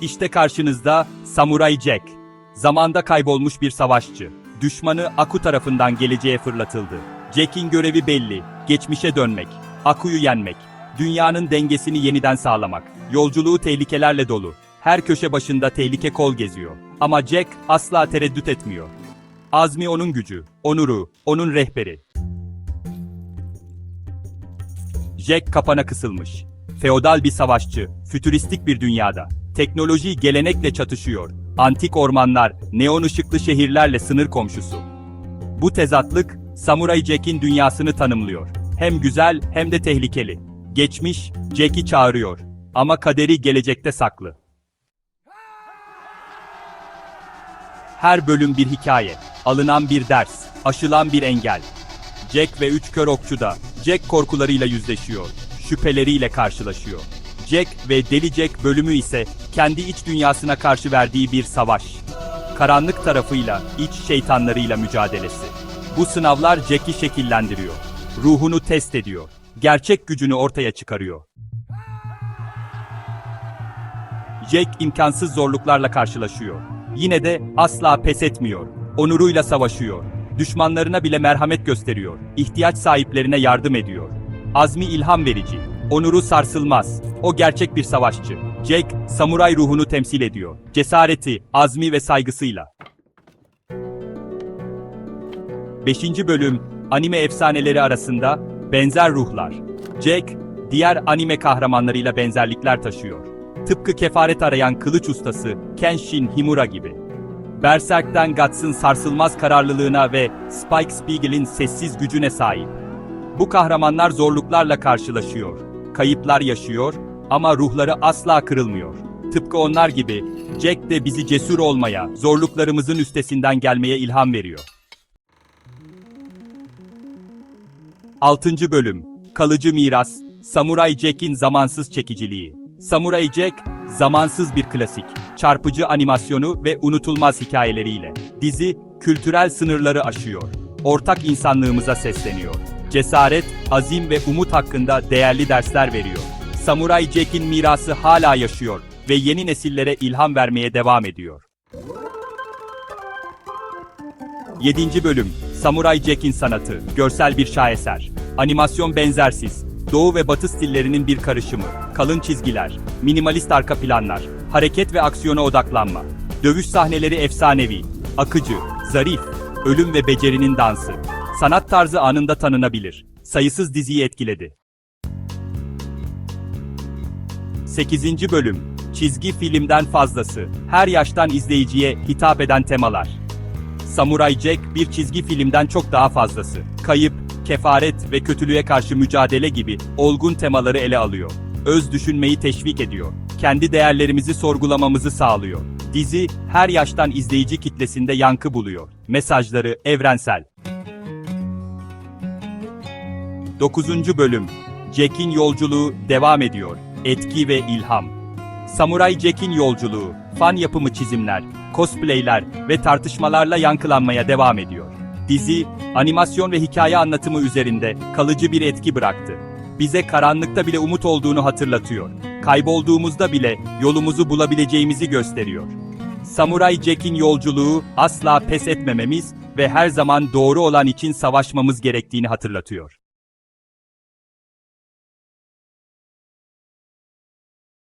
İşte karşınızda Samuray Jack. Zamanda kaybolmuş bir savaşçı. Düşmanı Aku tarafından geleceğe fırlatıldı. Jack'in görevi belli. Geçmişe dönmek. Aku'yu yenmek. Dünyanın dengesini yeniden sağlamak. Yolculuğu tehlikelerle dolu. Her köşe başında tehlike kol geziyor. Ama Jack asla tereddüt etmiyor. Azmi onun gücü, onuru, onun rehberi. Jack kapana kısılmış. Feodal bir savaşçı, fütüristik bir dünyada. Teknoloji gelenekle çatışıyor. Antik ormanlar, neon ışıklı şehirlerle sınır komşusu. Bu tezatlık, Samuray Jack'in dünyasını tanımlıyor. Hem güzel hem de tehlikeli. Geçmiş, Jack'i çağırıyor. Ama kaderi gelecekte saklı. Her bölüm bir hikaye, alınan bir ders, aşılan bir engel. Jack ve üç kör okçu da Jack korkularıyla yüzleşiyor, şüpheleriyle karşılaşıyor. Jack ve Deli Jack bölümü ise kendi iç dünyasına karşı verdiği bir savaş. Karanlık tarafıyla, iç şeytanlarıyla mücadelesi. Bu sınavlar Jack'i şekillendiriyor. Ruhunu test ediyor. Gerçek gücünü ortaya çıkarıyor. Jack imkansız zorluklarla karşılaşıyor. Yine de asla pes etmiyor. Onuruyla savaşıyor. Düşmanlarına bile merhamet gösteriyor. İhtiyaç sahiplerine yardım ediyor. Azmi ilham verici. Onuru sarsılmaz. O gerçek bir savaşçı. Jack, samuray ruhunu temsil ediyor. Cesareti, azmi ve saygısıyla. 5. bölüm anime efsaneleri arasında benzer ruhlar. Jack, diğer anime kahramanlarıyla benzerlikler taşıyor. Tıpkı kefaret arayan kılıç ustası Kenshin Himura gibi. Berserk'ten Guts'ın sarsılmaz kararlılığına ve Spike Spiegel'in sessiz gücüne sahip. Bu kahramanlar zorluklarla karşılaşıyor, kayıplar yaşıyor ama ruhları asla kırılmıyor. Tıpkı onlar gibi Jack de bizi cesur olmaya, zorluklarımızın üstesinden gelmeye ilham veriyor. 6. Bölüm Kalıcı Miras Samuray Jack'in zamansız çekiciliği Samuray Jack, zamansız bir klasik, çarpıcı animasyonu ve unutulmaz hikayeleriyle. Dizi, kültürel sınırları aşıyor. Ortak insanlığımıza sesleniyor. Cesaret, azim ve umut hakkında değerli dersler veriyor. Samuray Jack'in mirası hala yaşıyor ve yeni nesillere ilham vermeye devam ediyor. 7. Bölüm Samuray Jack'in sanatı, görsel bir şaheser. Animasyon benzersiz, doğu ve batı stillerinin bir karışımı. Kalın çizgiler, minimalist arka planlar, hareket ve aksiyona odaklanma. Dövüş sahneleri efsanevi, akıcı, zarif, ölüm ve becerinin dansı. Sanat tarzı anında tanınabilir. Sayısız diziyi etkiledi. 8. Bölüm Çizgi filmden fazlası. Her yaştan izleyiciye hitap eden temalar. Samuray Jack bir çizgi filmden çok daha fazlası. Kayıp, kefaret ve kötülüğe karşı mücadele gibi olgun temaları ele alıyor. Öz düşünmeyi teşvik ediyor. Kendi değerlerimizi sorgulamamızı sağlıyor. Dizi her yaştan izleyici kitlesinde yankı buluyor. Mesajları evrensel. 9. Bölüm Jack'in yolculuğu devam ediyor. Etki ve ilham. Samuray Jack'in yolculuğu, fan yapımı çizimler, cosplayler ve tartışmalarla yankılanmaya devam ediyor. Dizi, animasyon ve hikaye anlatımı üzerinde kalıcı bir etki bıraktı. Bize karanlıkta bile umut olduğunu hatırlatıyor. Kaybolduğumuzda bile yolumuzu bulabileceğimizi gösteriyor. Samuray Jack'in yolculuğu asla pes etmememiz ve her zaman doğru olan için savaşmamız gerektiğini hatırlatıyor.